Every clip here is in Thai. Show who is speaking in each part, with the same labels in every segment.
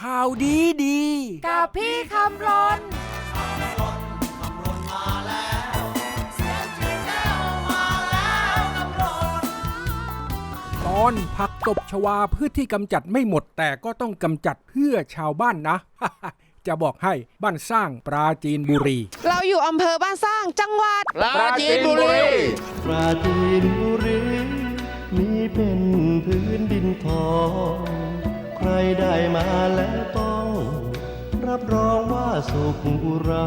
Speaker 1: ข่าวดีดี
Speaker 2: กับพี่คำรน
Speaker 1: ตอนผักตบชวาพืชที่กำจัดไม่หมดแต่ก็ต้องกำจัดเพื่อชาวบ้านนะ จะบอกให้บ้านสร้างปราจีนบุรี
Speaker 2: เราอยู่อำเภอบ้านสร้างจังหวัด
Speaker 3: ปราจีนบุรี
Speaker 4: ปราจีนบุรีมีเป็นพื้นดินทองใคร ได้มาแล้วต้อง รับรองว่าสุขุรา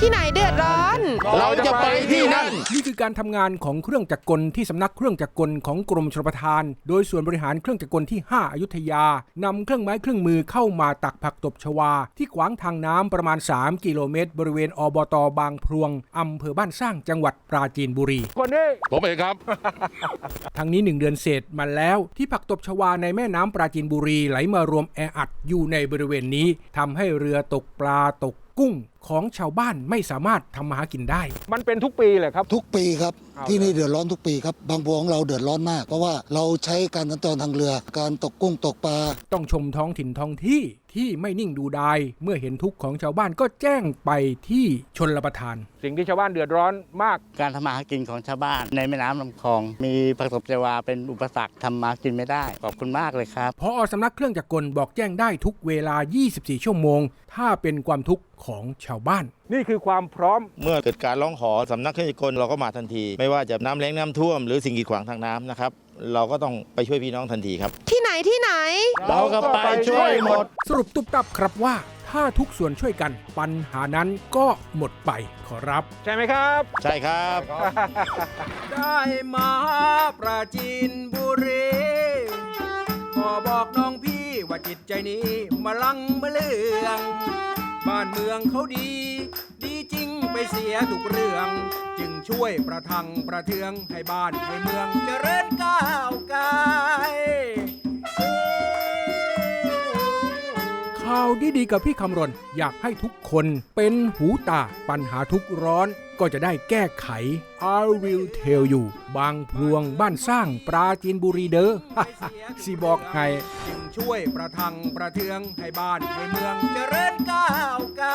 Speaker 2: ที่ไหนเดือดร้อน
Speaker 3: เราจะไปที่นั่น
Speaker 1: นี่คือการทำงานของเครื่องจักรกลที่สำนักเครื่องจักรกลของกรมชลประทาน โดยส่วนบริหารเครื่องจักรกลที่ 5 อยุธยานำเครื่องไม้เครื่องมือเข้ามาตักผักตบชวา ที่ขวางทางน้ำประมาณ 3 กิโลเมตร บริเวณอบตบางพลวงอำเภอบ้านสร้างจังหวัดปราจีนบุรี
Speaker 3: คนนี้ผมเองครับ
Speaker 1: ทั้งนี้หนึ่งเดือนเศษมาแล้วที่ผักตบชวาในแม่น้ำปราจีนบุรีไหลมารวมแออัดอยู่ในบริเวณนี้ทำให้เรือตกปลาตก กุ้งของชาวบ้านไม่สามารถทำมาหากินได้
Speaker 5: มันเป็นทุกปีเลยครับ
Speaker 6: ทุกปีครับ
Speaker 5: เอา
Speaker 6: ที่นี่เดือดร้อนทุกปีครับบางบัวของเราเดือดร้อนมาก เพราะว่าเราใช้การสัญจรทางเรือ การตกกุ้งตกปลา
Speaker 1: ต้องชมท้องถิ่นท้องที่ที่ไม่นิ่งดูดาย เมื่อเห็นทุกข์ของชาวบ้านก็แจ้งไปที่ชนรประทาน
Speaker 5: สิ่งที่ชาวบ้านเดือดร้อนมาก
Speaker 7: การทำมาหากินของชาวบ้านในแม่น้ำลำคลอง มีผักตบชวาเป็นอุปสรรคทำมากินไม่ได้ ขอบคุณมากเลยครับ
Speaker 1: พอสำนักเครื่องจักรกลบอกแจ้งได้ทุกเวลา 24 ชั่วโมง ถ้าเป็นความทุกข์ของชาวบ้าน
Speaker 5: นี่คือความพร้อม
Speaker 8: เมื่อเกิดการร้องขอสำนักเครื่องจักรกลเราก็มาทันที ไม่ว่าจะน้ำแล้งน้ำท่วมหรือสิ่งกีดขวางทางน้ำนะครับ เราก็ต้องไปช่วยพี่น้องทันทีครับ
Speaker 2: ที่ไหนที่ไหน
Speaker 7: เราก็ไปช่วยหมด
Speaker 1: สรุปตุบตับครับว่า ถ้าทุกส่วนช่วยกัน ปัญหานั้นก็หมดไปขอรับ
Speaker 5: ใช่ไหมครับ
Speaker 8: ใช่ครับ
Speaker 1: ได้มาปราจีนบุรี ขอบอกน้องพี่ว่าจิตใจนี้มาลังมาเลืองบ้านเมืองเขาดี ดีจริงไปเสียทุกเรื่อง จึงช่วยประทังประเทืองให้บ้านให้เมืองเจริญก้าวไกลาวดีๆกับพี่คำรณ อยากให้ทุกคนเป็นหูตาปัญหาทุกร้อนก็จะได้แก้ไข I will tell you บางพลวงบ้านสร้างปราจีนบุรีเด้อ สิบอกให้ จึงช่วยประทังประเทืองให้บ้านให้เมืองเจริญก้าวไกล